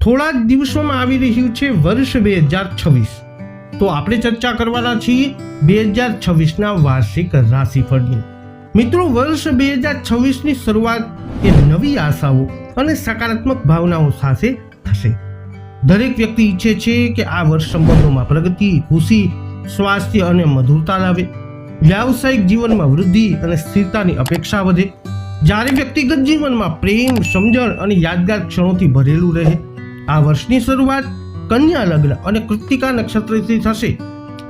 થોડા જ દિવસોમાં આવી રહ્યું છે વર્ષ બે હજાર છવ્વીસ. તો આપણે ચર્ચા કરવાના છીએ બે હજાર છવ્વીસના વાર્ષિક રાશિફળની. મિત્રો, વર્ષ બે હજાર છવ્વીસની શરૂઆત એ નવી આશાઓ અને સકારાત્મક ભાવનાઓ સાથે થશે. દરેક વ્યક્તિ ઈચ્છે છે કે આ વર્ષ સંબંધોમાં પ્રગતિ, ખુશી, સ્વાસ્થ્ય અને મધુરતા લાવે. વ્યાવસાયિક જીવનમાં વૃદ્ધિ અને સ્થિરતાની અપેક્ષા વધે. જ્યારે વ્યક્તિગત જીવનમાં પ્રેમ, સમજણ અને યાદગાર ક્ષણોથી ભરેલું રહે આ વર્ષની શરૂઆત કન્યા લગ્ન અને કૃતિકા નક્ષત્રથી થશે,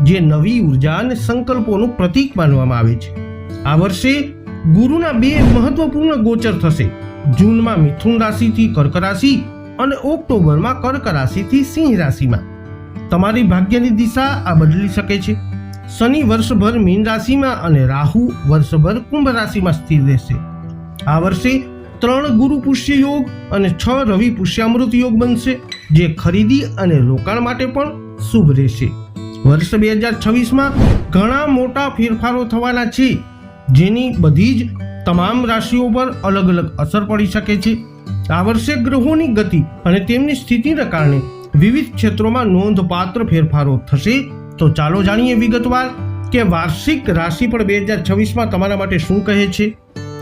જે નવી ઊર્જા અને સંકલ્પોનું પ્રતીક માનવામાં આવે છે. આ વર્ષે ગુરુના બે મહત્વપૂર્ણ ગોચર થશે, જૂનમાં મિથુન રાશિથી કર્ક રાશિ અને ઓક્ટોબરમાં કર્ક રાશિથી સિંહ રાશિમાં. તમારી ભાગ્યની દિશા આ બદલી શકે છે. શનિ વર્ષભર મીન રાશિમાં અને રાહુ વર્ષભર કુંભ રાશિમાં સ્થિર રહેશે. આ વર્ષે ત્રણ ગુરુ પુષ્ય યોગ અને છ રવિ પુષ્યામૃત યોગ બનશે, જે ખરીદી અને રોકાણ માટે પણ શુભ રહેશે. વર્ષ બે હજાર છવ્વીસમાં ઘણા મોટા ફેરફારો થવાના છે, જેની બધી જ તમામ રાશિઓ પર અલગ અલગ અસર પડી શકે છે. આ વર્ષે ગ્રહોની ગતિ અને તેમની સ્થિતિને કારણે વિવિધ ક્ષેત્રોમાં નોંધપાત્ર ફેરફારો થશે. તો ચાલો જાણીએ વિગતવાર કે વાર્ષિક રાશિ પણ બે હજાર છવ્વીસમાં તમારા માટે શું કહે છે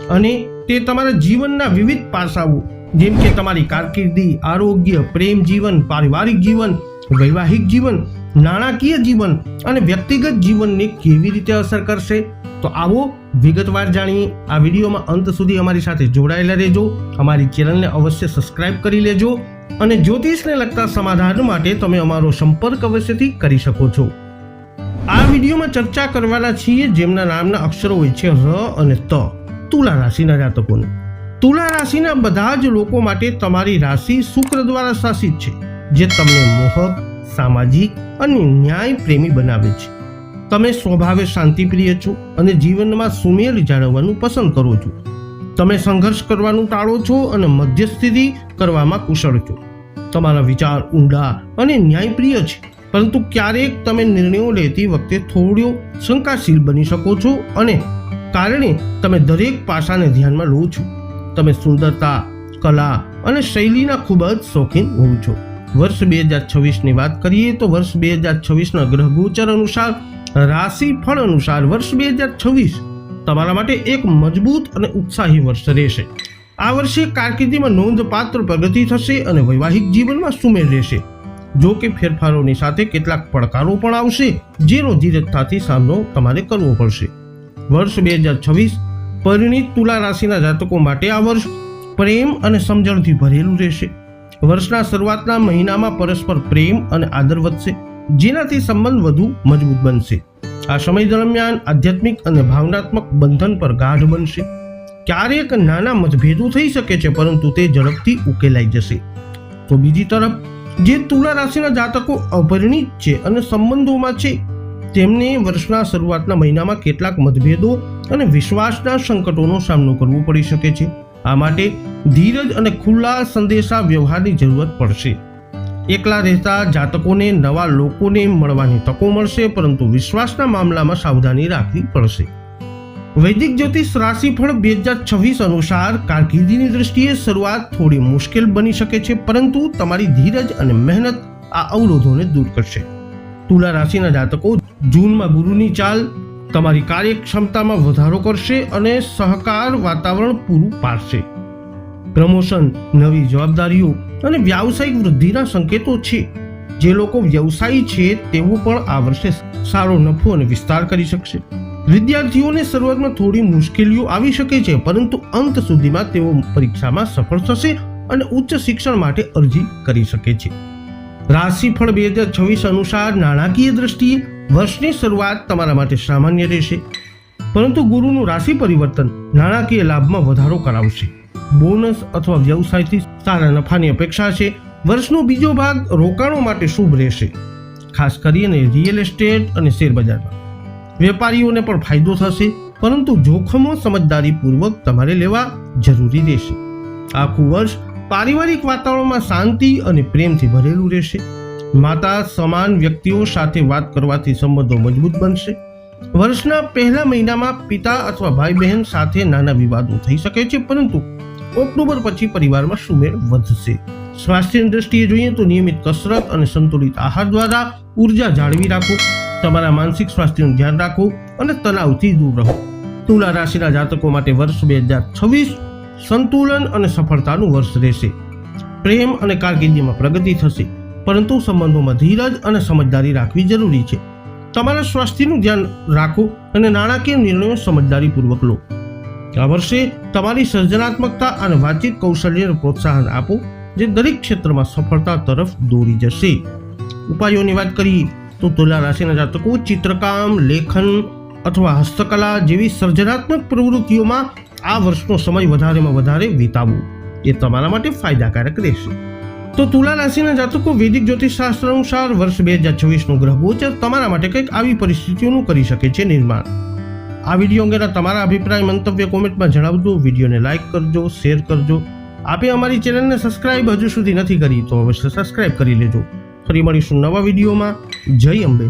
અને તે તમારા જીવનના વિવિધ પાસાઓ, જેમ કે તમારી કારકિર્દી, આરોગ્ય, પ્રેમ જીવન, પારિવારિક જીવન, વૈવાહિક જીવન, નાણાકીય જીવન અને વ્યક્તિગત જીવનને કેવી રીતે અસર કરશે? તો આવો વિગતવાર જાણીએ. આ વિડીયોમાં અંત સુધી અમારી સાથે જોડાયેલા રહેજો. અમારી ચેનલને અવશ્ય સબસ્ક્રાઇબ કરી લેજો અને જ્યોતિષને લગતા સમાધાન માટે તમે અમારો સંપર્ક અવશ્યથી કરી શકો છો. આ વિડીયોમાં ચર્ચા કરવાના છીએ જેમના નામના અક્ષરો હોય છે ર અને ત. તુલા રાશિના જાતકોનું. તુલા રાશિના બધા જ લોકો માટે તમારી રાશિ શુક્ર દ્વારા શાસિત છે, જે તમને મોહક સામાજિક અને ન્યાય પ્રેમી બનાવે છે. તમે સ્વભાવે શાંતિપ્રિય છો અને જીવનમાં સુમેળ જાળવવાનું પસંદ કરો છો. તમે સંઘર્ષ કરવાનું ટાળો છો અને મધ્યસ્થિતિ કરવામાં કુશળ છો. તમારા વિચાર ઊંડા અને ન્યાયપ્રિય છે, પરંતુ ક્યારેક તમે નિર્ણયો લેતી વખતે થોડો શંકાશીલ બની શકો છો અને કારણે તમે દરેક પાસાને ધ્યાનમાં લો છો. તમે સુંદરતા, કલા અને શૈલીના ખૂબ જ શોખીન હોવ છો. વર્ષ બે હજાર છવ્વીસની વાત કરીએ તો વર્ષ બે હજાર છવ્વીસના ગ્રહ ગોચર અનુસાર રાશિ ફળ અનુસાર વર્ષ બે હજાર છવ્વીસ તમારા માટે એક મજબૂત અને ઉત્સાહી વર્ષ રહેશે. આ વર્ષે કારકિર્દીમાં નોંધપાત્ર પ્રગતિ થશે અને વૈવાહિક જીવનમાં સુમેળ રહેશે. જો કે ફેરફારોની સાથે કેટલાક પડકારો પણ આવશે જેનો ધીરજતાથી સામનો તમારે કરવો પડશે. વર્ષ બે હજાર છવ્વીસ પરિણીત તુલા રાશિના જાતકો માટે આ વર્ષ પ્રેમ અને સમજણથી ભરેલું રહેશે. વર્ષના શરૂઆતના મહિનામાં પરસ્પર પ્રેમ અને આદર વધશે, જેનાથી સંબંધ વધુ મજબૂત બનશે. આ સમય દરમિયાન આધ્યાત્મિક અને ભાવનાત્મક બંધન પર ગાઢ બનશે. ક્યારેક નાના મતભેદો થઈ શકે છે, પરંતુ તે ઝડપથી ઉકેલાઈ જશે. તો બીજી તરફ, જે તુલા રાશિના જાતકો અપરિણિત છે અને સંબંધોમાં છે તેમને વર્ષના શરૂઆતના મહિનામાં કેટલાક મતભેદો અને વિશ્વાસના સંકટોનો સામનો કરવો પડી શકે છે. આ માટે ધીરજ અને ખુલ્લા સંદેશા વ્યવહારની જરૂરત પડશે. એકલા રહેતા જાતકોને નવા લોકોને મળવાની તકો મળશે, પરંતુ વિશ્વાસના મામલામાં સાવધાની રાખવી પડશે. વૈદિક જ્યોતિષ રાશિફળ બે હજાર છવ્વીસ અનુસાર કારકિર્દીની દ્રષ્ટિએ શરૂઆત થોડી મુશ્કેલ બની શકે છે, પરંતુ તમારી ધીરજ અને મહેનત આ અવરોધોને દૂર કરશે. તુલા રાશિના જાતકો જૂનમાં ગુરુની ચાલ, તમારી કાર્યક્ષમતામાં વધારો કરશે અને સહકાર વાતાવરણ પૂરું પાડશે. પ્રમોશન, નવી જવાબદારીઓ અને વ્યાવસાયિક વૃદ્ધિના સંકેતો છે. જે લોકો વ્યવસાયી છે તેઓ પણ આ વર્ષે સારો નફો અને વિસ્તાર કરી શકશે. વિદ્યાર્થીઓને શરૂઆતમાં થોડી મુશ્કેલીઓ આવી શકે છે, પરંતુ અંત સુધીમાં તેઓ પરીક્ષામાં સફળ થશે અને ઉચ્ચ શિક્ષણ માટે અરજી કરી શકે છે. રાશિફળ બે હજાર છવ્વીસ અનુસાર નાણાકીય દ્રષ્ટિએ વર્ષની શરૂઆત તમારા માટે સામાન્ય રહેશે. પરંતુ ગુરુનું રાશિ પરિવર્તન નાણાકીય લાભમાં વધારો કરાવશે. બોનસ અથવા વ્યવસાયથી સારા નફાની અપેક્ષા છે. વર્ષનો બીજો ભાગ રોકાણો માટે શુભ રહેશે. ખાસ કરીને રિયલ એસ્ટેટ અને શેરબજારમાં વેપારીઓને પણ ફાયદો થશે, પરંતુ જોખમો સમજદારીપૂર્વક તમારે લેવા જરૂરી રહેશે. આખું વર્ષ પારિવારિક વાતાવરણમાં શાંતિ અને પ્રેમથી ભરેલું રહેશે. માતા સમાન વ્યક્તિઓ સાથે વાત કરવાથી સંબંધો મજબૂત બનશે. વર્ષના પહેલા મહિનામાં પિતા અથવા ભાઈ બહેન સાથે નાના વિવાદો થઈ શકે છે, પરંતુ ઓક્ટોબર પછી પરિવારમાં સુમેળ વધશે. સ્વાસ્થ્યની દ્રષ્ટિએ જોઈએ તો નિયમિત કસરત અને સંતુલિત આહાર દ્વારા ઊર્જા જાળવી રાખો. તમારા માનસિક સ્વાસ્થ્યનું ધ્યાન રાખો અને તણાવથી દૂર રહો. તુલા રાશિના જાતકો માટે વર્ષ બે હજાર છવ્વીસ સંતુલન અને સફળતાનું વર્ષ રહેશે. પ્રેમ અને કારકિર્દીમાં પ્રગતિ થશે, પરંતુ સંબંધોમાં ધીરજ અને સમજદારી રાખવી જરૂરી છે. તમારા સ્વાસ્થ્યનું ધ્યાન રાખો અને નાણાકીય નિર્ણયો સમજદારીપૂર્વક લો. આ વર્ષે તમારી સર્જનાત્મકતા અને વાતચીત કૌશલ્યને પ્રોત્સાહન આપો, જે દરેક ક્ષેત્રમાં સફળતા તરફ દોરી જશે. ઉપાયોની વાત કરીએ, તો તુલા રાશિના જાતકો ચિત્રકામ, લેખન અથવા હસ્તકલા જેવી સર્જનાત્મક પ્રવૃત્તિઓમાં આ વર્ષનો સમય વધારેમાં વધારે વિતાવવો એ તમારા માટે ફાયદાકારક રહેશે. તો તુલા રાશિના જાતકો વૈદિક જ્યોતિષશાસ્ત્ર અનુસાર વર્ષ બે હજાર છવ્વીસનો ગ્રહ ગોચર તમારા માટે કંઈક આવી પરિસ્થિતિઓનું કરી શકે છે નિર્માણ. આ વીડિયો અંગેના તમારા અભિપ્રાય, મંતવ્ય કોમેન્ટમાં જણાવજો. વિડીયોને લાઇક કરજો, શેર કરજો. આપે અમારી ચેનલને સબસ્ક્રાઇબ હજુ સુધી નથી કરી તો અવશ્ય સબસ્ક્રાઇબ કરી લેજો. ફરી મળીશું નવા વિડીયોમાં. જય અંબે.